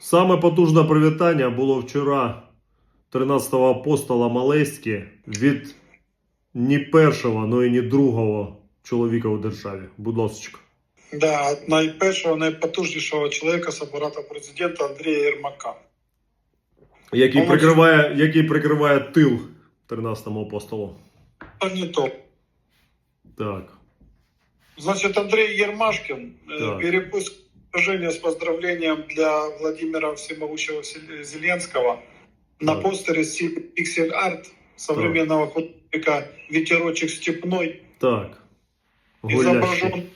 Саме потужне привітання було вчора 13-го апостола Малеськи від ні першого, но і ні другого чоловіка у державі. Будь ласка. Да, найпершого, найпотужнішого чоловіка з апарату президента Андрія Єрмака. Який Молодець. прикриває, який прикриває тил 13-му апостолу. А не то. Так. Значит, Андрей Ермашкин, э, Так. перепуск поздравления с поздравлением для Владимира Всемогущего Зеленского на Так. постере Pixel Art современного художника «Ветерочек степной» Так. Гулящий. изображен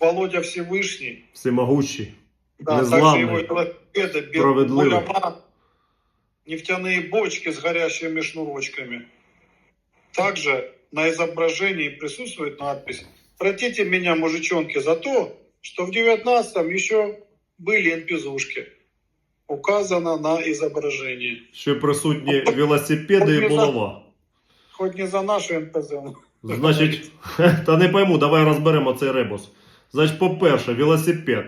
Володя Всевышний. Всемогущий. Да, также Незламный. его велосипеды, Справедливый. нефтяные бочки с горящими шнурочками. Также на изображении присутствует надпись «Простите меня, мужичонки, за то, что в 19-м еще были НПЗушки». Указано на изображении. Ще присутні велосипеди і булава. Хоть не за наши НПЗ. но- Значить, та не пойму, давай розберемо цей ребус. Значить, по-перше, велосипед.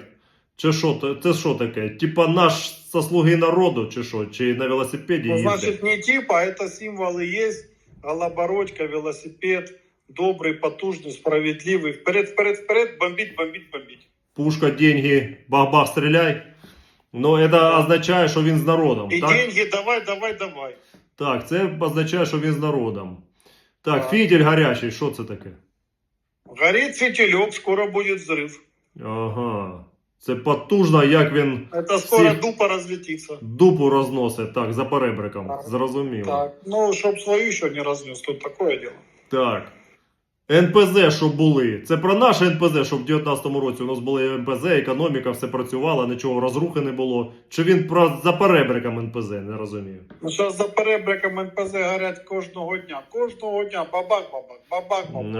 Чи що, то- це що таке? Типа наш заслуги народу, чи що? Чи на велосипеді Ну, їздять? значит, не типа, а это символы есть. Голобородька, велосипед, добрый, потужный, справедливый. Вперед, вперед, вперед, бомбить, бомбить, бомбить. Пушка, деньги, бах-бах, стріляй. Ну, це означає, що він з народом. И Так? деньги давай, давай, давай. так, це означає, що він з народом. Так, Так. фітіль гарячий, що це таке? Горит фитилек, скоро будет взрыв. Ага. Це потужно, як він Это скоро Всех- дупа разлетится. дупу розносить. Так, за перебриком. Так. Зрозуміло. Так, ну, чтоб свою еще не разнес, тут такое дело. Так. НПЗ, що були. Це про наше НПЗ, що в 19-му році у нас були НПЗ, економіка, все працювала, нічого розрухи не було. Чи він про за перебриком НПЗ, не розумію. Ну, зараз за перебриком НПЗ горять кожного дня. Кожного дня бабак-бабак, бабак-бабак.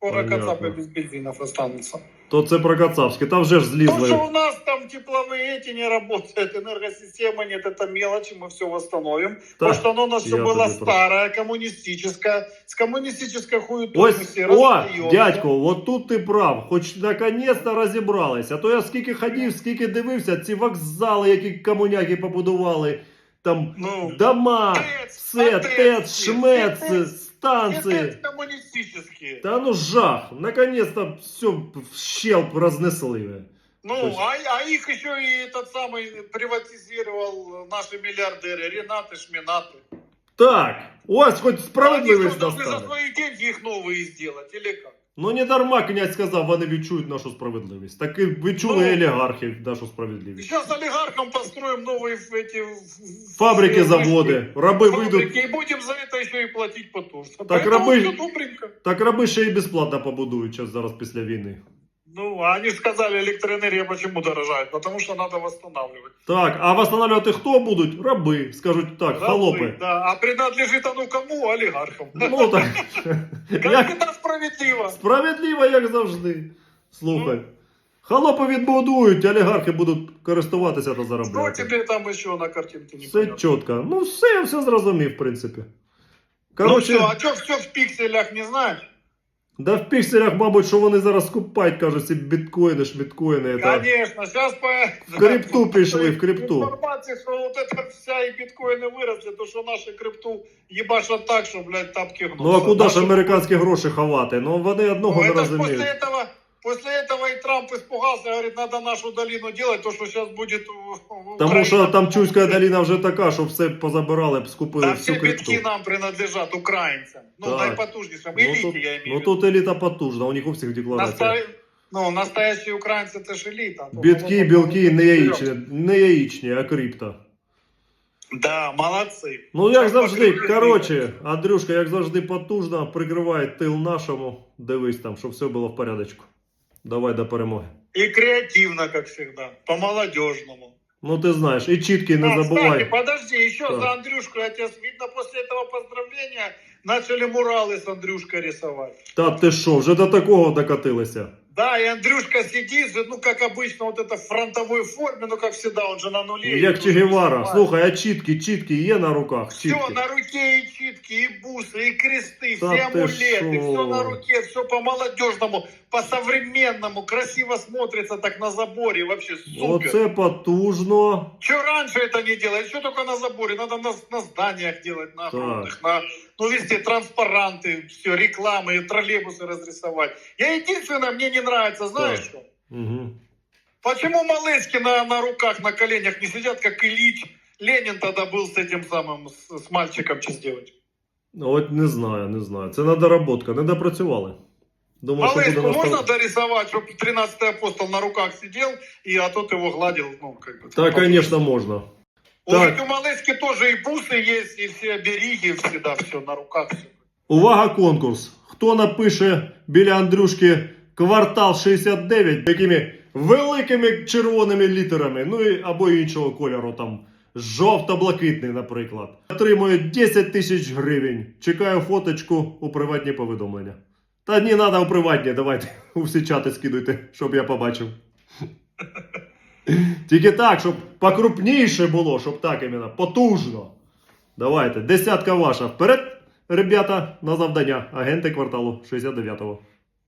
А, Скоро понятно. кацапи без бензинов останутся. то це про Кацапське. Там вже ж То, злізли. что у нас там тепловые эти не работают, энергосистема нет, это мелочи, мы все восстановим. Та, Потому что оно у нас все я было тобі про- старое, коммунистическое, с коммунистической хуетой мы Ось, все о, раздаем. дядько, от тут ти прав. Хоч наконець-то розібралися. А то я скільки ходив, скільки дивився, ці вокзали, які комуняки побудували. Там Ну, дома, ТЭЦ, все, АТЭЦ, ТЕЦ, все, шмец, ТЭЦ, станції. это коммунистические. Та ну жах. Наконец-то все в щел разнесли. Ну, То есть- а, а их еще и этот самый приватизировал наши миллиардеры, Ренаты, Шминаты. Так, ось хоч Они справедливість что, должны за настане. свои деньги их новые сделать, или как? Ну не дарма князь сказав, вони відчують нашу справедливість. Так і відчули Ну. олігархи нашу справедливість. Сейчас олигархам построим новые в- эти... в- Фабрики, в- заводи, раби вийдуть. Фабрики, и будем за это еще и платить потужно. Так Поэтому рабы- всё добренько. Так раби ще й безплатно побудують час зараз після війни. Ну, а они же сказали, электроэнергия почему дорожает? Потому что надо восстанавливать. Так, а восстанавливати хто будуть? Раби. Скажуть так, Рабы, холопи. Да, а принадлежит оно кому? Олигархам. Ну так. Как Як это справедливо? справедливо, як завжди. Слухай. Холопи відбудують, олігархи будуть користуватися та Что заробляти. тебе там еще на картинке не Все чітко. Ну все, я все зрозумів, в принципі. Коротше, Ну что, а что все в пикселях не знаешь? да в пікселях, мабуть, що вони зараз скупають, кажуть, ці біткоїни, шміткоїни. Та... Конечно, сейчас по... В крипту пришли, в крипту. Информация, что вот это вся и биткоины выросли, то что наши крипту ебашат так, что, блядь, тапки гнутся. Ну а куди ж Наши- американські гроші ховати? Ну вони Ну, одного не это ж после розуміють. этого, после этого и Трамп испугался, говорит, надо нашу долину делать, то, что сейчас будет у- у Тому Украины. що там Чуська доліна вже така, що все позабирали б, скупили Да всю все крипту. битки нам принадлежат, украинцам. Ну, Так. наипотужнейшим. Ну Элите, тут, я имею ну в виду. тут еліта потужна, у них у всіх декларація. Наста- Ну, настоящие украинцы это ж элита. То Бітки, мы- білки, не яєчні, не яєчні, а крипто. Да, молодцы. Ну як Щас завжди, покріпили. коротше, Андрюшка, як завжди, потужно прикриває тил нашому. Дивись там, щоб все було в порядочку. Давай до перемоги. И креативно, как всегда. По-молодежному. Ну ти знаєш, і чіткий не А, Кстати, подожди, еще Так. за Андрюшку я тебя видно после этого поздравления начали мурали з Андрюшкой рисовать. Та ти що, вже до такого докатилися? Да, и Андрюшка сидит, же, ну, как обычно, вот это в фронтовой форме, ну, как всегда, он же на нуле. Як Че Гевара. Слухай, а чіткі, чіткі є на руках? Все, Чіткі. на руке и читки, и бусы, и кресты, Да все ты амулеты, шо? все на руке, все по-молодежному. по-современному, красиво смотрится так на заборе, вообще супер. Оце потужно. Че раньше это не делали? Что только на заборе? Надо на, на зданиях делать, на огромных, на, ну везде транспаранты, все, рекламы, троллейбусы разрисовать. Я единственное, мне не нравится, знаешь Так. что? Угу. Почему малышки на, на руках, на коленях не сидят, как Ильич? Ленин тогда был с этим самым, с, с мальчиком, что сделать? От не знаю, не знаю. Це недоработка, не допрацювали. Думаю, що Малышку буде можно настав... дорисовать, чтобы 13 апостол на руках сидел, и а тот его гладил, ну, как бы. Так, звісно, можна. У, так. у малышки тоже и бусы есть, и все бериги, всегда все на руках. Все. Увага, конкурс. Хто напише біля Андрюшки квартал 69 такими великими червоними літерами, ну і або іншого кольору, там жовто-блакитний, наприклад, отримує 10 тисяч гривень. Чекаю фоточку у приватні повідомлення. Та ні, треба у приватні, давайте у всі чати скидуйте, щоб я побачив. Тільки так, щоб покрупніше було, щоб так іменно, потужно. Давайте, десятка ваша. Вперед, ребята, на завдання. Агенти кварталу 69-го.